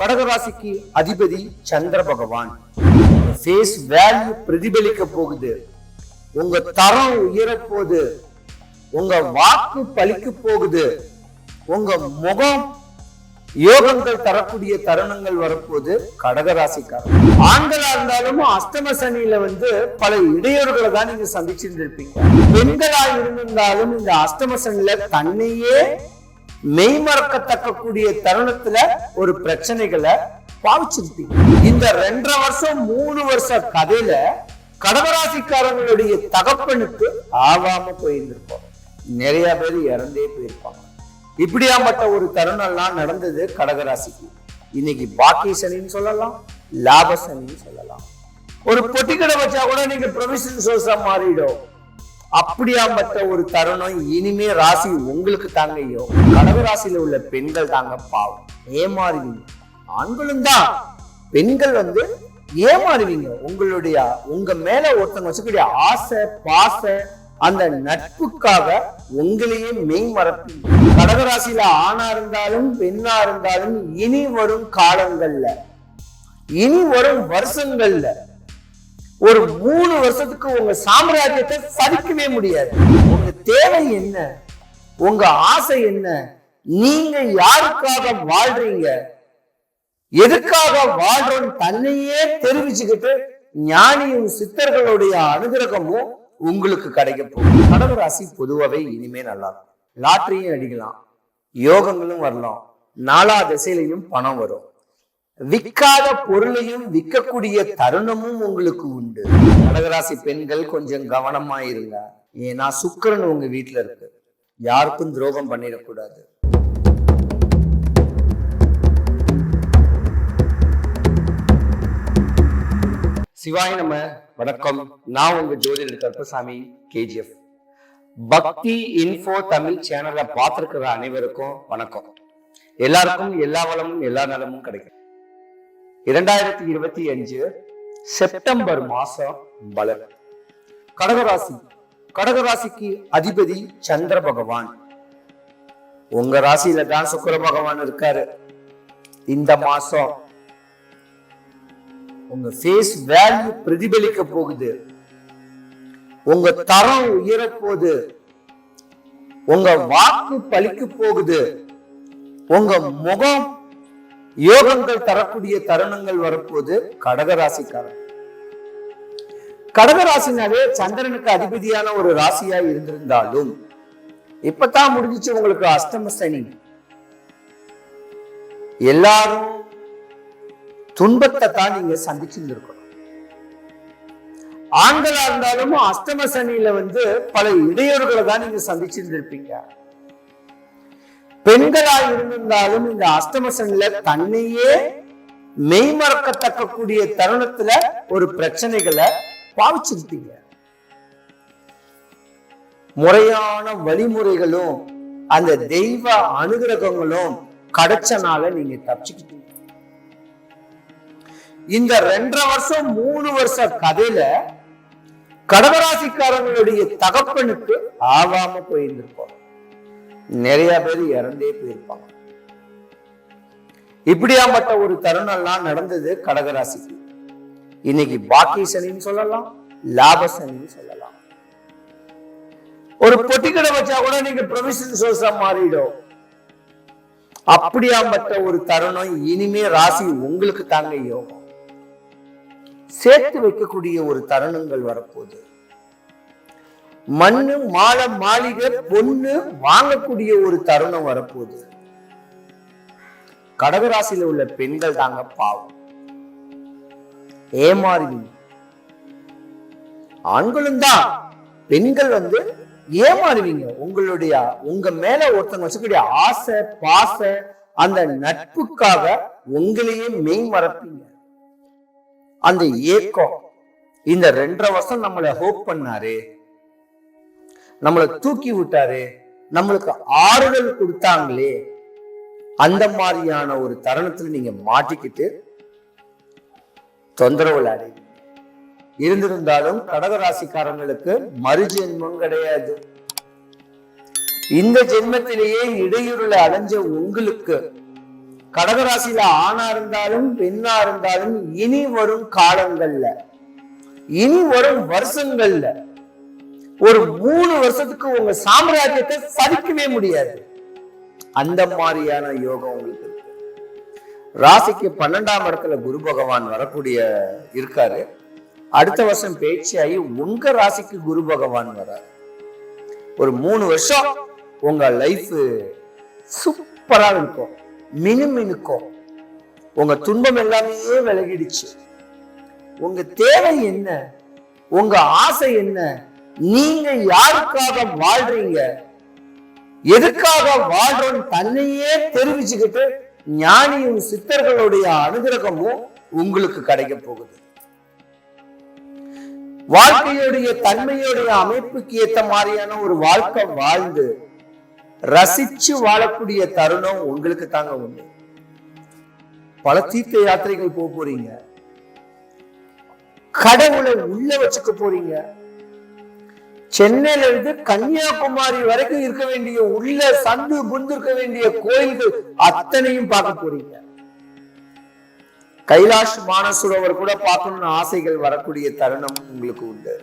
கடகராசிக்கு அதிபதி சந்திர பகவான். ஃபேஸ் வேல்யூ பிரதிபலிக்க போகுது. உங்க தரம் உயரப்போகுது உங்க வாக்கு பலிக்க போகுது. உங்க முகம் யோகங்கள் தரக்கூடிய தருணங்கள் வரப்போது கடகராசிக்காரர். ஆண்களா இருந்தாலும் அஷ்டம சனியில வந்து பல இடையூறுகளை தான் நீங்க சந்திச்சிருந்திருப்பீங்க. இருப்பீங்க பெண்களா இருந்திருந்தாலும் இந்த அஷ்டம சனியில தன்னையே மெய்மறக்கத்தக்க கூடிய தருணத்துல ஒரு பிரச்சனைகளை பாவிச்சிருப்பீங்க. இந்த ரெண்டரை வருஷம் மூணு வருஷ கதையில கடகராசிக்காரங்களுடைய தகப்பனுக்கு ஆகாம போயிருந்திருப்போம். நிறைய பேர் இறந்தே போயிருப்பாங்க. இப்படியாப்பட்ட ஒரு தருணம்லாம் நடந்தது கடகராசிக்கு. இன்னைக்கு பாக்கி சனின்னு சொல்லலாம் லாப சனின்னு சொல்லலாம். ஒரு பொட்டி கடை வச்சா கூட நீங்க ப்ரொவிஷன் சோர்ஸா மாறிடும். அப்படியாப்பட்ட ஒரு தருணம் இனிமே ராசி உங்களுக்கு தாங்க ஐயோ. கடவு ராசியில உள்ள பெண்கள் தாங்க பாவம். ஏமாறுவீங்க. ஆண்களும் தான். பெண்கள் வந்து ஏமாறுவீங்க. உங்களுடைய உங்க மேல ஒருத்தங்க வச்சுக்கூடிய ஆசை பாச அந்த நட்புக்காக உங்களையே மெய் மறப்பீங்க. கடகராசியில ஆணா இருந்தாலும் பெண்ணா இருந்தாலும் இனி வரும் காலங்கள்ல இனி வரும் வருஷங்கள்ல ஒரு மூணு வருஷத்துக்கு உங்க சாம்ராஜ்யத்தை சதிக்கவே முடியாது. உங்க தேவை என்ன? உங்க ஆசை என்ன? நீங்க யாருக்காக வாழ்றீங்க? எதுக்காக வாழ்றோம் தன்னையே தெரிவிச்சுக்கிட்டு ஞானியும் சித்தர்களுடைய அனுகிரகமும் உங்களுக்கு கிடைக்க போகும் கடகராசி பொதுவாகவே இனிமே நல்லா இருக்கும் லாட்டரியும் அடிக்கலாம். யோகங்களும் வரலாம். நாலா திசையிலையும் பணம் வரும். விற்காத பொருளையும் விற்கக்கூடிய தருணமும் உங்களுக்கு உண்டு. கடகராசி பெண்கள் கொஞ்சம் கவனமா இருங்க ஏன்னா சுக்கரன் உங்க வீட்டுல இருக்கு. யாருக்கும் துரோகம் பண்ணிடக்கூடாது. சிவாய் நம்ம வணக்கம். நான் உங்க ஜோதிடர் கருப்பசாமி கேஜிஎஃப். பக்தி இன்ஃபோ தமிழ் சேனலை பார்த்துருக்கிற அனைவருக்கும் வணக்கம். எல்லாருக்கும் எல்லா வளமும் எல்லா நலமும் கிடைக்கும். இரண்டாயிரத்தி இருபத்தி அஞ்சு செப்டம்பர் மாசம் பலன். கடகராசி. கடகராசிக்கு அதிபதி சந்திர பகவான். உங்க ராசியில தான் சுக்கர பகவான் இருக்காரு. இந்த மாசம் உங்க ஃபேஸ் வேல்யூ பிரதிபலிக்க போகுது. உங்க தரம் உயரப்போகுது உங்க வாக்கு பலிக்க போகுது. உங்க முகம் யோகங்கள் தரக்கூடிய தருணங்கள் வரப்போது கடகராசிக்காரன் கடகராசினாவே சந்திரனுக்கு அதிபதியான ஒரு ராசியா இருந்திருந்தாலும் இப்பதான் முடிஞ்சிச்சு உங்களுக்கு அஷ்டம சனி. எல்லாரும் துன்பத்தை தான் நீங்க சந்திச்சிருந்திருக்கணும். ஆண்களா இருந்தாலும் அஷ்டம சனியில வந்து பல இடையூறுகளை தான் நீங்க சந்திச்சிருந்திருப்பீங்க. பெண்களா இருந்திருந்தாலும் இந்த அஷ்டம தன்னையே மெய்மறக்கத்தக்கக்கூடிய தருணத்துல ஒரு பிரச்சனைகளை பாவிச்சிருப்பீங்க. முறையான வழிமுறைகளும் அந்த தெய்வ அனுகிரகங்களும் கிடைச்சனால நீங்க தப்பிச்சுக்கிட்டீங்க. இந்த ரெண்டரை வருஷம் மூணு வருஷ கதையில கடகராசிக்காரங்களுடைய தகப்பனுக்கு ஆகாம போயிருந்திருப்போம். நிறைய பேர் இறந்தே போயிருப்பாங்க. இப்படியாப்பட்ட ஒரு தருணம்லாம் நடந்தது கடகராசிக்கு. இன்னைக்கு பாக்கி சனின்னு சொல்லலாம் லாப சனின்னு சொல்லலாம். ஒரு பொட்டிக்கடை வச்சா கூட நீங்க ப்ரொவிஷன் சோர்ஸா மாறிடும். அப்படியாப்பட்ட ஒரு தருணம் இனிமே ராசி உங்களுக்கு தாங்க யோகம். சேர்த்து வைக்கக்கூடிய ஒரு தருணங்கள் வரப்போகுது. மண்ணு மாலை மாளிகை பொண்ணு வாங்கக்கூடிய ஒரு தருணம் வரப்போகுது. கடகராசியில உள்ள பெண்கள் தாங்க பாவம். ஏமாறுவீங்க ஆண்களும் தான் பெண்கள் வந்து ஏமாறுவீங்க. உங்களுடைய உங்க மேல ஒருத்தங்க வச்சுக்கூடிய ஆசை பாச அந்த நட்புக்காக உங்களையே மெய் மறப்பீங்க. அந்த ஏக்கம் இந்த ரெண்டரை வருஷம் நம்மளை ஹோப் பண்ணாரு. நம்மளை தூக்கி விட்டாரு நம்மளுக்கு ஆறுதல் கொடுத்தாங்களே அந்த மாதிரியான ஒரு தருணத்துல நீங்க மாட்டிக்கிட்டு தொந்தரவுல அடைவீங்க இருந்திருந்தாலும் கடகராசிக்காரங்களுக்கு மறுஜென்மம் கிடையாது. இந்த ஜென்மத்திலேயே இடையூறுல அடைஞ்ச உங்களுக்கு கடகராசியில ஆணா இருந்தாலும் பெண்ணா இருந்தாலும் இனி வரும் காலங்கள்ல இனி வரும் வருஷங்கள்ல ஒரு மூணு வருஷத்துக்கு உங்க சாம்ராஜ்யத்தை சதிக்கவே முடியாது. அந்த மாதிரியான யோகம் உங்களுக்கு இருக்கு. ராசிக்கு பன்னெண்டாம் இடத்துல குரு பகவான் வரக்கூடிய இருக்காரு. அடுத்த வருஷம் பேச்சியாகி உங்க ராசிக்கு குரு பகவான் வராரு. ஒரு மூணு வருஷம் உங்க லைஃப் சூப்பரா இருக்கும். மினு மினுக்கும். உங்க துன்பம் எல்லாமே விலகிடுச்சு. உங்க தேவை என்ன? உங்க ஆசை என்ன? நீங்க யாருக்காக வாழ்றீங்க? எதுக்காக வாழ்றோம் தன்னையே தெரிவிச்சுக்கிட்டு ஞானியும் சித்தர்களுடைய அனுகிரகமும் உங்களுக்கு கிடைக்க போகுது. வாழ்க்கையுடைய தன்மையுடைய அமைப்புக்கு ஏத்த மாதிரியான ஒரு வாழ்க்கை வாழ்ந்து ரசிச்சு வாழக்கூடிய தருணம் உங்களுக்கு தாங்க உண்டு. பல தீர்த்த யாத்திரைகள் போக போறீங்க. கடவுளை உள்ள வச்சுக்க போறீங்க. சென்னையில இருந்து கன்னியாகுமரி வரைக்கும் இருக்க வேண்டிய உள்ள சந்து புந்து இருக்க வேண்டிய கோயில்கள் அத்தனையும் பார்க்க போறீங்க. கைலாஷ் மானசுரவர் கூட பார்க்கணும்னு ஆசைகள் வரக்கூடிய தருணம் உங்களுக்கு உண்டு.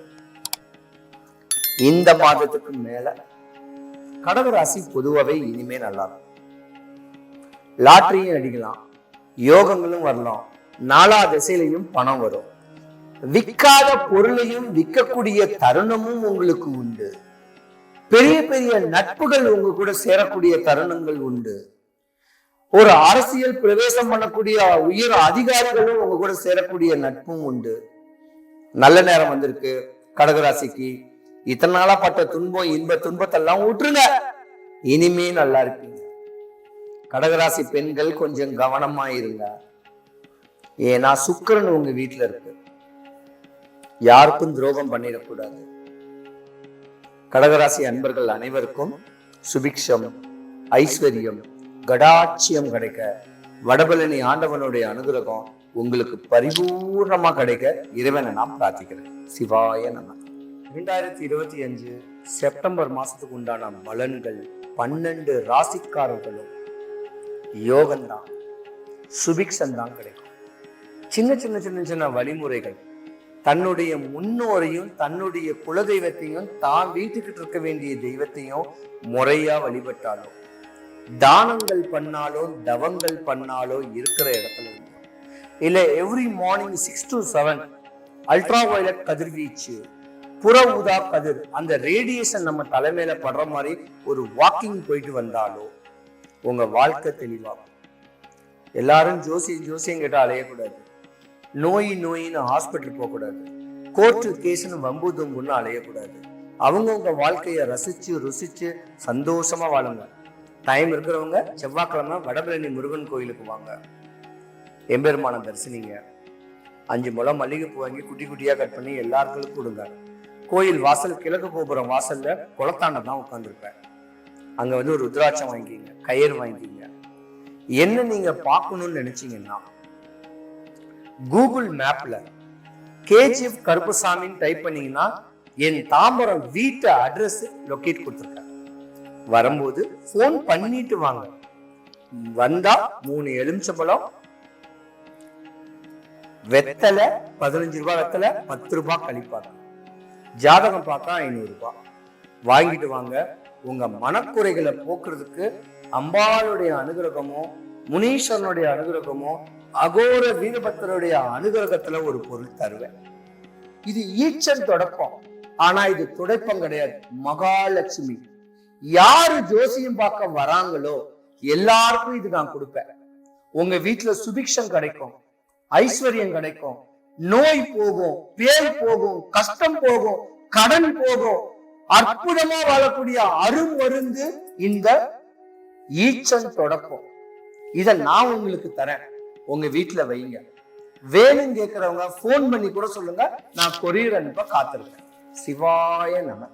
இந்த மாதத்துக்கு மேல கடகராசி பொதுவாகவே இனிமே நல்லா இருக்கும் லாட்டரியும் அடிக்கலாம் யோகங்களும் வரலாம். நாலா திசையிலையும் பணம் வரும். விற்காத பொருளையும் விற்கக்கூடிய தருணமும் உங்களுக்கு உண்டு. பெரிய பெரிய நட்புகள் உங்க கூட சேரக்கூடிய தருணங்கள் உண்டு. ஒரு அரசியல் பிரவேசம் பண்ணக்கூடிய உயர் அதிகாரிகளும் உங்க கூட சேரக்கூடிய நட்பும் உண்டு. நல்ல நேரம் வந்திருக்கு. கடகராசிக்கு இத்தனை நாளா பட்ட துன்பம் இன்ப துன்பத்தெல்லாம் விட்டுருங்க இனிமே நல்லா இருப்பீங்க. கடகராசி பெண்கள் கொஞ்சம் கவனமா இருங்க. ஏன்னா சுக்கரன் உங்க வீட்டுல இருக்கு. யாருக்கும் துரோகம் பண்ணிடக்கூடாது. கடகராசி அன்பர்கள் அனைவருக்கும் சுபிக்ஷம் ஐஸ்வர்யம் கடாட்சியம் கிடைக்க வடபழனி ஆண்டவனுடைய அனுகிரகம் உங்களுக்கு பரிபூர்ணமா கிடைக்க இறைவனை நான் பிரார்த்திக்கிறேன். சிவாய நம. இரண்டாயிரத்தி இருபத்தி அஞ்சு செப்டம்பர் மாசத்துக்கு உண்டான பலன்கள் பன்னெண்டு ராசிக்காரர்களும் யோகம்தான் சுபிக்ஷம் தான் கிடைக்கும். சின்ன சின்ன சின்ன சின்ன வழிமுறைகள் தன்னுடைய முன்னோரையும் தன்னுடைய குலதெய்வத்தையும் தான் வீட்டுக்கிட்டு இருக்க வேண்டிய தெய்வத்தையும் முறையா வழிபட்டாலோ தானங்கள் பண்ணாலோ தவங்கள் பண்ணாலோ இருக்கிற இடத்துல உண்டு இல்ல every morning six to seven ultraviolet கதிர்வீச்சு புற ஊதா கதிர் அந்த ரேடியேஷன் நம்ம தலைமையில படுற மாதிரி ஒரு வாக்கிங் போயிட்டு வந்தாலோ உங்க வாழ்க்கை தெளிவாகும். எல்லாரும் ஜோசியம் ஜோசியம் கேட்டால் அலையக்கூடாது. நோய் நோயின்னு ஹாஸ்பிட்டல் போகக்கூடாது. கோர்ட்டு கேஸ்னு வம்பு தும்புன்னு அலையக்கூடாது. அவங்கவுங்க வாழ்க்கையை ரசித்து ருசித்து சந்தோஷமாக வாழுங்க. டைம் இருக்கிறவங்க செவ்வாய்க்கிழமை வடபழனி முருகன் கோயிலுக்கு வாங்க. எம்பெருமானம் தரிசனிங்க. அஞ்சு முளம் மல்லிகைப்பூ வாங்கி குட்டி குட்டியாக கட் பண்ணி எல்லாருக்கும் கொடுங்க. கோயில் வாசல் கிழக்கு கோபுரம் வாசலில் குளத்தாண்ட தான் உட்காந்துருப்பேன் அங்கே வந்து ஒரு ருத்ராட்சம் வாங்கிக்கிங்க கயிறு வாங்கிக்கிங்க. என்ன நீங்கள் பார்க்கணும்னு நினச்சிங்கன்னா கூகுள் மேப்ல கேஜிஎஃப் கருப்பசாமின்னு டைப் பண்ணீங்கன்னா என் தாம்பரம் வீட்டு அட்ரஸ் லொக்கேட் கொடுத்துருக்கேன் வரும்போது ஃபோன் பண்ணிட்டு வாங்க. வந்தா மூணு எலுமிச்சம்பழம் வெத்தலை பதினஞ்சு ரூபாய் வெத்தலை பத்து ரூபாய் கழிப்பாங்க. ஜாதகம் பார்த்தா ஐநூறு ரூபாய் வாங்கிட்டு வாங்க. உங்க மனக்குறைகளை போக்குறதுக்கு அம்பாளுடைய அனுகிரகமும் முனீஸ்வரனுடைய அனுகிரகமோ அகோர வீரபக்தருடைய அனுகிரகத்துல ஒரு பொருள் தருவேன். இது ஈச்சன் தொடக்கம். ஆனா இது துடைப்பம் கிடையாது. மகாலட்சுமி. யாரு ஜோசியம் பார்க்க வராங்களோ எல்லாருக்கும் இது நான் கொடுப்பேன். உங்க வீட்டுல சுபிக்ஷம் கிடைக்கும். ஐஸ்வர்யம் கிடைக்கும். நோய் போகும் பேய் போகும் கஷ்டம் போகும் கடன் போகும். அற்புதமா வாழக்கூடிய அருமருந்து இந்த ஈச்சன் தொடக்கம். இதை நான் உங்களுக்கு தரேன். உங்க வீட்டுல வைங்க. வேணும் கேட்கறவங்க ஃபோன் பண்ணி கூட சொல்லுங்க. நான் கொரியர் அனுப்ப காத்திருக்கேன் சிவாய நம.